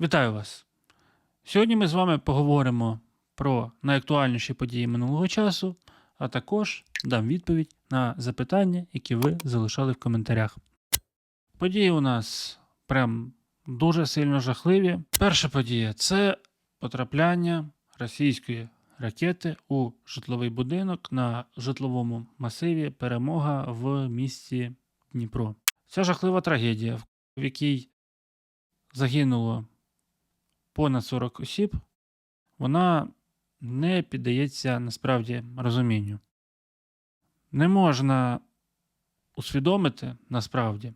Вітаю вас! Сьогодні ми з вами поговоримо про найактуальніші події минулого часу, а також дам відповідь на запитання, які ви залишали в коментарях. Події у нас прям дуже сильно жахливі. Перша подія це потрапляння російської ракети у житловий будинок на житловому масиві Перемога в місті Дніпро. Ця жахлива трагедія, в якій загинуло понад 40 осіб, вона не піддається насправді розумінню. Не можна усвідомити насправді,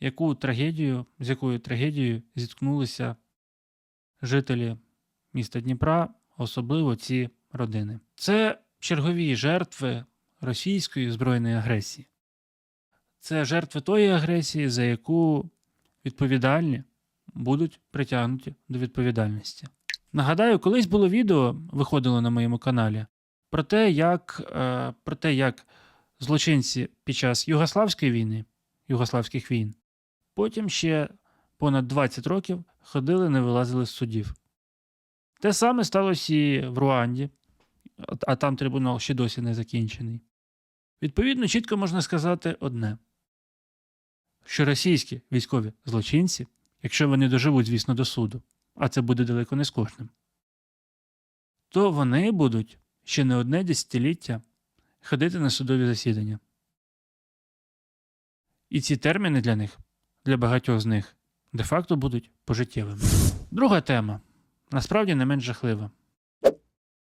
яку трагедію, з якою трагедією зіткнулися жителі міста Дніпра, особливо ці родини. Це чергові жертви російської збройної агресії. Це жертви тої агресії, за яку відповідальні будуть притягнуті до відповідальності. Нагадаю, колись було відео, виходило на моєму каналі, про те, як, е, про те, як злочинці під час Югославської війни, Югославських війн, потім ще понад 20 років ходили, не вилазили з судів. Те саме сталося і в Руанді, а- там трибунал ще досі не закінчений. Відповідно, чітко можна сказати одне: що російські військові злочинці, якщо вони доживуть, звісно, до суду, а це буде далеко не з кожним, то вони будуть ще не одне десятиліття ходити на судові засідання. І ці терміни для них, для багатьох з них, де-факто будуть пожиттєвими. Друга тема насправді не менш жахлива.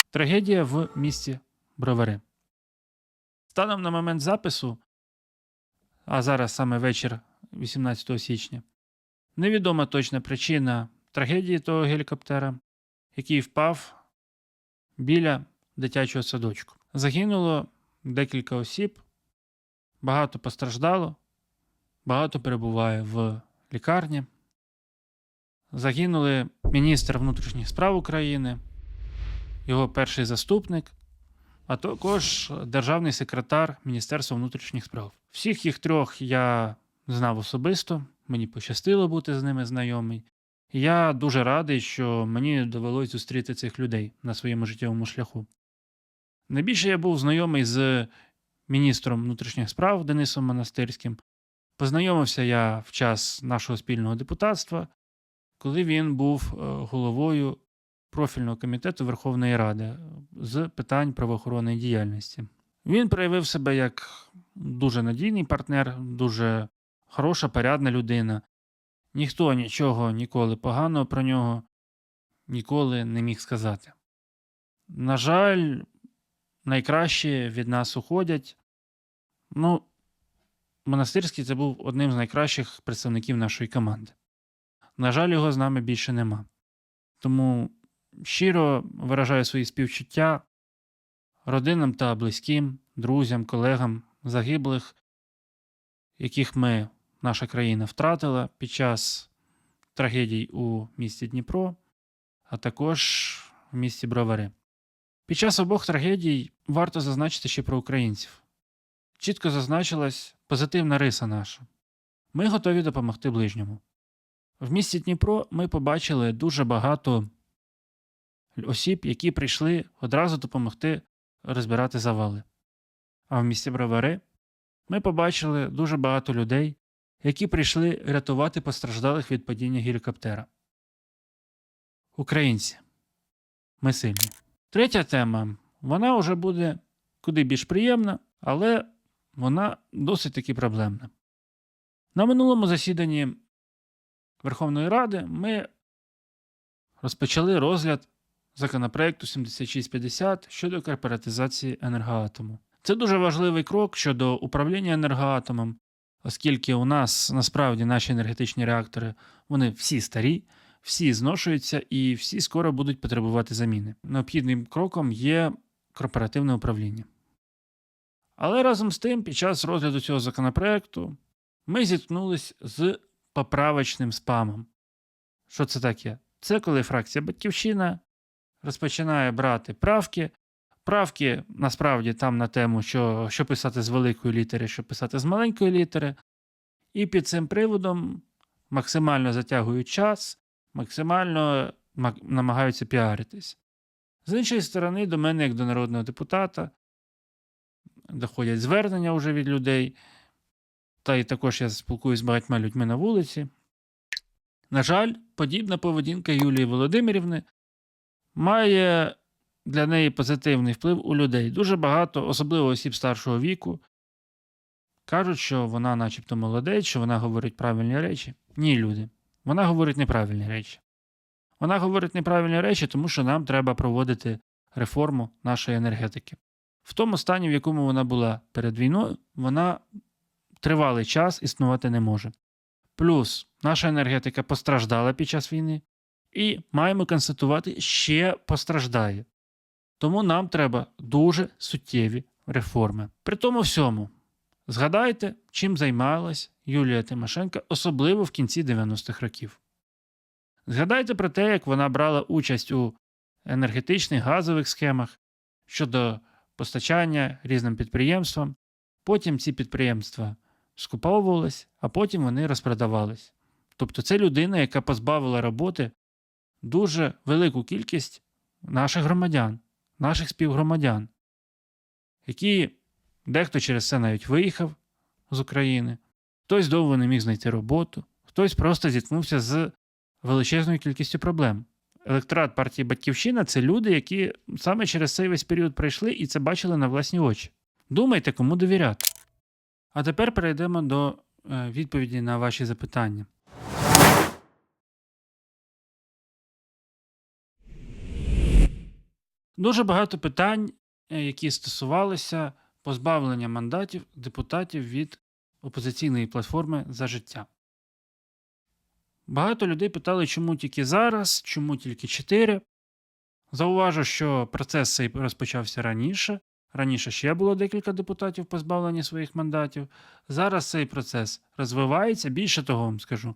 Трагедія в місті Бровари. Станом на момент запису, а зараз саме вечір 18 січня, невідома точна причина трагедії того гелікоптера, який впав біля дитячого садочку. Загинуло декілька осіб, багато постраждало, багато перебуває в лікарні. Загинули міністр внутрішніх справ України, його перший заступник, а також державний секретар Міністерства внутрішніх справ. Всіх їх трьох я знав особисто, мені пощастило бути з ними знайомий. Я дуже радий, що мені довелось зустріти цих людей на своєму життєвому шляху. Найбільше я був знайомий з міністром внутрішніх справ Денисом Монастирським. Познайомився я в час нашого спільного депутатства, коли він був е, головою профільного комітету Верховної Ради з питань правоохоронної діяльності. Він проявив себе як дуже надійний партнер, дуже хороша, порядна людина. Ніхто нічого ніколи поганого про нього ніколи не міг сказати. На жаль, найкраще від нас уходять. Ну, Монастирський це був одним з найкращих представників нашої команди. На жаль, його з нами більше нема. Тому щиро виражаю свої співчуття родинам та близьким, друзям, колегам загиблих, яких ми, наша країна, втратила під час трагедій у місті Дніпро, а також в місті Бровари. Під час обох трагедій варто зазначити ще про українців. Чітко зазначилась позитивна риса наша. Ми готові допомогти ближньому. В місті Дніпро ми побачили дуже багато осіб, які прийшли одразу допомогти розбирати завали. А в місті Бровари ми побачили дуже багато людей, які прийшли рятувати постраждалих від падіння гелікоптера. Українці. Ми сильні. Третя тема. Вона вже буде куди більш приємна, але вона досить таки проблемна. На минулому засіданні Верховної Ради ми розпочали розгляд законопроекту 7650 щодо корпоратизації енергоатому. Це дуже важливий крок щодо управління енергоатомом, оскільки у нас насправді наші енергетичні реактори вони всі старі, всі зношуються і всі скоро будуть потребувати заміни. Необхідним кроком є корпоративне управління. Але разом з тим, під час розгляду цього законопроекту ми зіткнулись з поправочним спамом. Що це таке? Це коли фракція Батьківщина розпочинає брати правки. Правки насправді там на тему, що, що писати з великої літери, що писати з маленької літери. І під цим приводом максимально затягують час, максимально намагаються піаритись. З іншої сторони, до мене, як до народного депутата, доходять звернення вже від людей. Та й також я спілкуюся з багатьма людьми на вулиці. На жаль, подібна поведінка Юлії Володимирівни має для неї позитивний вплив у людей. Дуже багато, особливо осіб старшого віку, кажуть, що вона, начебто, молодець, що вона говорить правильні речі. Ні, люди. Вона говорить неправильні речі. Вона говорить неправильні речі, тому що нам треба проводити реформу нашої енергетики. В тому стані, в якому вона була перед війною, вона тривалий час існувати не може. Плюс наша енергетика постраждала під час війни, і маємо констатувати, ще постраждає. Тому нам треба дуже суттєві реформи. При тому всьому, згадайте, чим займалась Юлія Тимошенко, особливо в кінці 90-х років. Згадайте про те, як вона брала участь у енергетичних газових схемах щодо постачання різним підприємствам. Потім ці підприємства скуповувались, а потім вони розпродавались. Тобто це людина, яка позбавила роботи дуже велику кількість наших громадян, наших співгромадян, які дехто через це навіть виїхав з України, хтось довго не міг знайти роботу, хтось просто зіткнувся з величезною кількістю проблем. Електорат партії Батьківщина це люди, які саме через цей весь період пройшли і це бачили на власні очі. Думайте, кому довіряти. А тепер перейдемо до е, відповіді на ваші запитання. Дуже багато питань, е, які стосувалися позбавлення мандатів депутатів від опозиційної платформи за життя. Багато людей питали, чому тільки зараз, чому тільки 4. Зауважу, що процес цей розпочався раніше. Раніше ще було декілька депутатів позбавлені своїх мандатів. Зараз цей процес розвивається. Більше того вам скажу.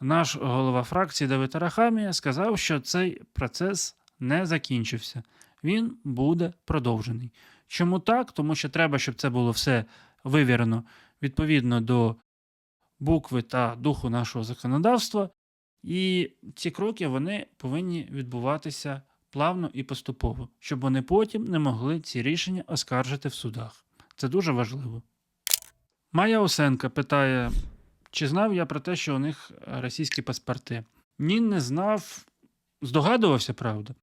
Наш голова фракції Давид Арахамія сказав, що цей процес не закінчився. Він буде продовжений. Чому так? Тому що треба, щоб це було все вивірено відповідно до букви та духу нашого законодавства. І ці кроки вони повинні відбуватися плавно і поступово, щоб вони потім не могли ці рішення оскаржити в судах. Це дуже важливо. Майя Осенка питає, чи знав я про те, що у них російські паспорти? Ні, не знав, здогадувався, правда,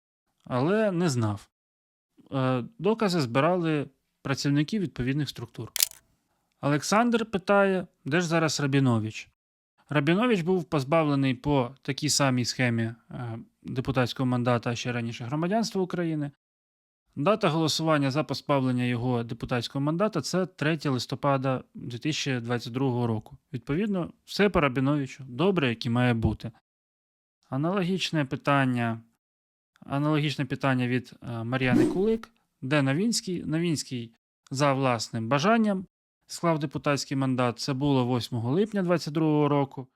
але не знав. Е, Докази збирали працівники відповідних структур. Олександр питає, де ж зараз Рабінович? Рабінович був позбавлений по такій самій схемі е, депутатського мандата, ще раніше громадянства України. Дата голосування за позбавлення його депутатського мандата це 3 листопада 2022 року. Відповідно, все по Рабіновичу добре, як і має бути. Аналогічне питання, аналогічне питання від е, Мар'яни Кулик, де Новінський. Новінський за власним бажанням склав депутатський мандат. Це було 8 липня 2022 року.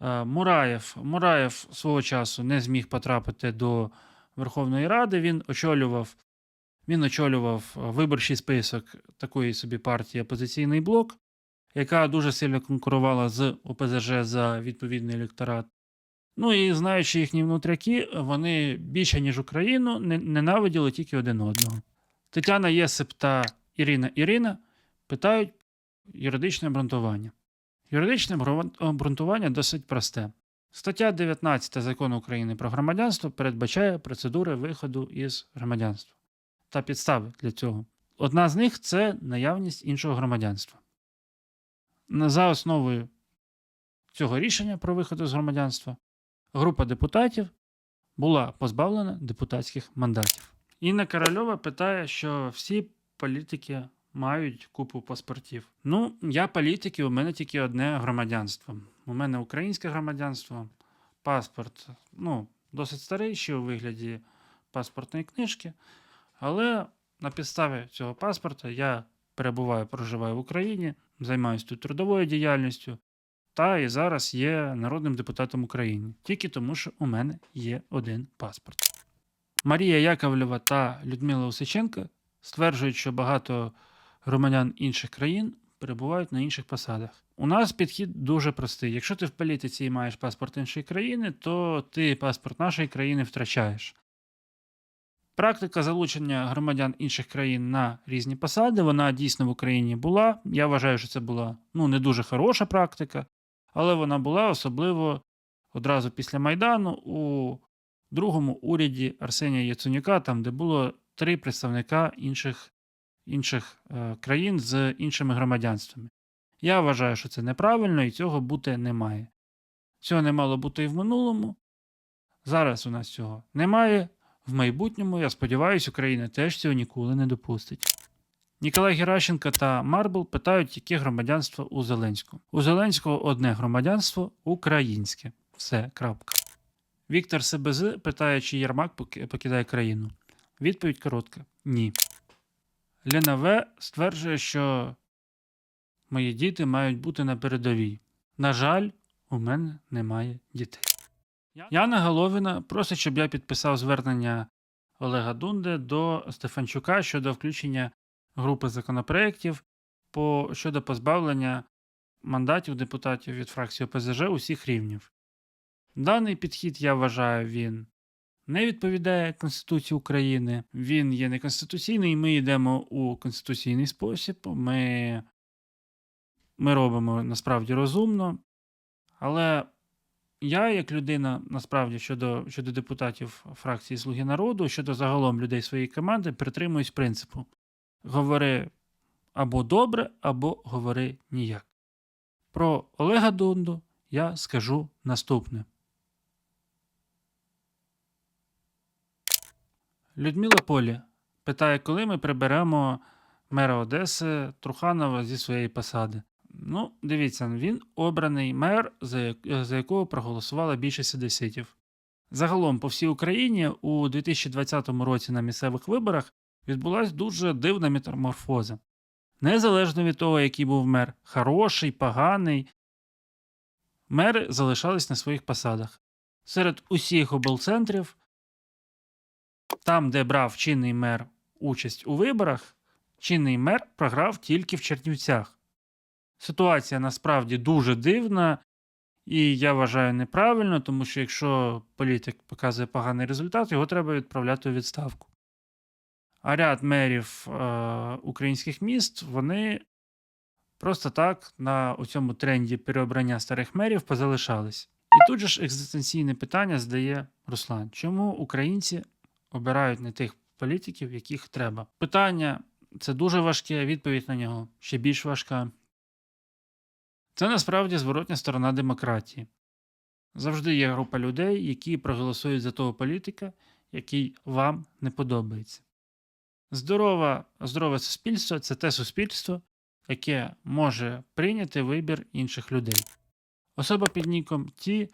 Е, Мураєв, Мураєв свого часу не зміг потрапити до Верховної Ради. Він очолював, він очолював е, виборчий список такої собі партії Опозиційний блок, яка дуже сильно конкурувала з ОПЗЖ за відповідний електорат. Ну і знаючи їхні внутряки, вони більше, ніж Україну, ненавиділи тільки один одного. Тетяна Єсип та Ірина Ірина питають юридичне обґрунтування. Юридичне обґрун- обґрунтування досить просте. Стаття 19 закону України про громадянство передбачає процедури виходу із громадянства та підстави для цього. Одна з них це наявність іншого громадянства. За основою цього рішення про виход із громадянства група депутатів була позбавлена депутатських мандатів. Інна Корольова питає, що всі політики мають купу паспортів. Ну, я політик, і у мене тільки одне громадянство. У мене українське громадянство, паспорт, ну, досить старий, ще у вигляді паспортної книжки. Але на підставі цього паспорта я перебуваю, проживаю в Україні, займаюся тут трудовою діяльністю. Та і зараз є народним депутатом України. Тільки тому, що у мене є один паспорт. Марія Яковлєва та Людмила Усиченко стверджують, що багато громадян інших країн перебувають на інших посадах. У нас підхід дуже простий. Якщо ти в політиці і маєш паспорт іншої країни, то ти паспорт нашої країни втрачаєш. Практика залучення громадян інших країн на різні посади, вона дійсно в Україні була. Я вважаю, що це була ну, не дуже хороша практика, але вона була особливо одразу після Майдану у другому уряді Арсенія Яценюка, там, де було три представника інших, інших е, країн з іншими громадянствами. Я вважаю, що це неправильно і цього бути не має. Цього не мало бути і в минулому. Зараз у нас цього немає. В майбутньому, я сподіваюся, Україна теж цього ніколи не допустить. Ніколай Геращенко та Марбл питають, яке громадянство у Зеленського. У Зеленського одне громадянство українське. Все, крапка. Віктор СБЗ питає, чи Єрмак покидає країну. Відповідь коротка: ні. Лена В. стверджує, що мої діти мають бути на передовій. На жаль, у мене немає дітей. Яна Головіна просить, щоб я підписав звернення Олега Дунде до Стефанчука щодо включення групи законопроєктів по, щодо позбавлення мандатів депутатів від фракції ОПЗЖ усіх рівнів. Даний підхід, я вважаю, він не відповідає Конституції України. Він є неконституційний, ми йдемо у конституційний спосіб. Ми, ми робимо насправді розумно. Але я, як людина, насправді щодо, щодо депутатів фракції Слуги народу, щодо загалом людей своєї команди, притримуюсь принципу: говори або добре, або говори ніяк. Про Олега Дунду я скажу наступне. Людмила Полі питає, коли ми приберемо мера Одеси Труханова зі своєї посади. Ну, дивіться, він обраний мер, за якого проголосувала більшість одеситів. Загалом, по всій Україні у 2020 році на місцевих виборах відбулася дуже дивна метаморфоза. Незалежно від того, який був мер, хороший, поганий, мери залишались на своїх посадах. Серед усіх облцентрів, там, де брав чинний мер участь у виборах, чинний мер програв тільки в Чернівцях. Ситуація насправді дуже дивна, і я вважаю неправильно, тому що якщо політик показує поганий результат, його треба відправляти у відставку. А ряд мерів е, українських міст вони просто так на цьому тренді переобрання старих мерів позалишались. І тут же ж екзистенційне питання здає Руслан: чому українці обирають не тих політиків, яких треба? Питання це дуже важке, відповідь на нього ще більш важка. Це насправді зворотня сторона демократії. Завжди є група людей, які проголосують за того політика, який вам не подобається. Здорова, здорове суспільство це те суспільство, яке може прийняти вибір інших людей. Особа під ніком Ті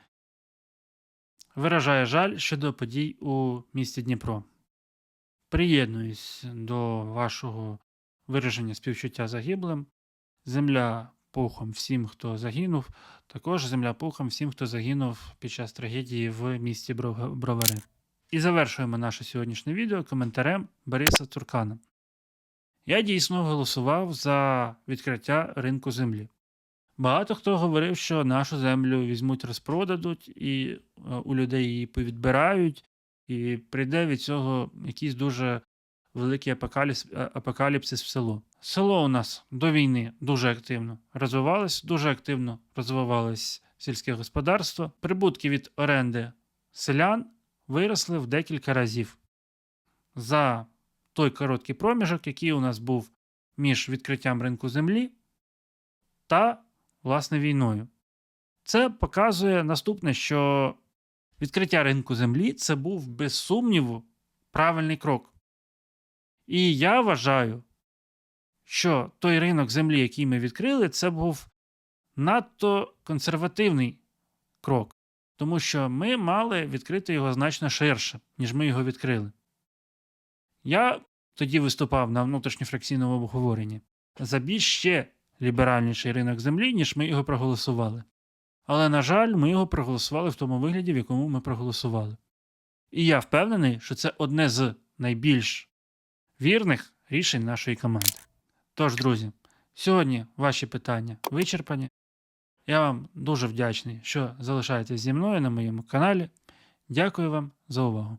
виражає жаль щодо подій у місті Дніпро. Приєднуюсь до вашого вираження співчуття загиблим. Земля пухом всім, хто загинув. Також земля пухом всім, хто загинув під час трагедії в місті Бровари. І завершуємо наше сьогоднішнє відео коментарем Бориса Туркана. Я дійсно голосував за відкриття ринку землі. Багато хто говорив, що нашу землю візьмуть, розпродадуть, і е, у людей її повідбирають, і прийде від цього якийсь дуже великий апокаліпс, е, апокаліпсис в село. Село у нас до війни дуже активно розвивалось, дуже активно розвивалось сільське господарство. Прибутки від оренди селян виросли в декілька разів. За той короткий проміжок, який у нас був між відкриттям ринку землі та, власне, війною. Це показує наступне, що відкриття ринку землі це був без сумніву правильний крок. І я вважаю, що той ринок землі, який ми відкрили, це був надто консервативний крок, тому що ми мали відкрити його значно ширше, ніж ми його відкрили. Я тоді виступав на внутрішньофракційному обговоренні за більш ще ліберальніший ринок землі, ніж ми його проголосували. Але, на жаль, ми його проголосували в тому вигляді, в якому ми проголосували. І я впевнений, що це одне з найбільш вірних рішень нашої команди. Тож, друзі, сьогодні ваші питання вичерпані. Я вам дуже вдячний, що залишаєтесь зі мною на моєму каналі. Дякую вам за увагу.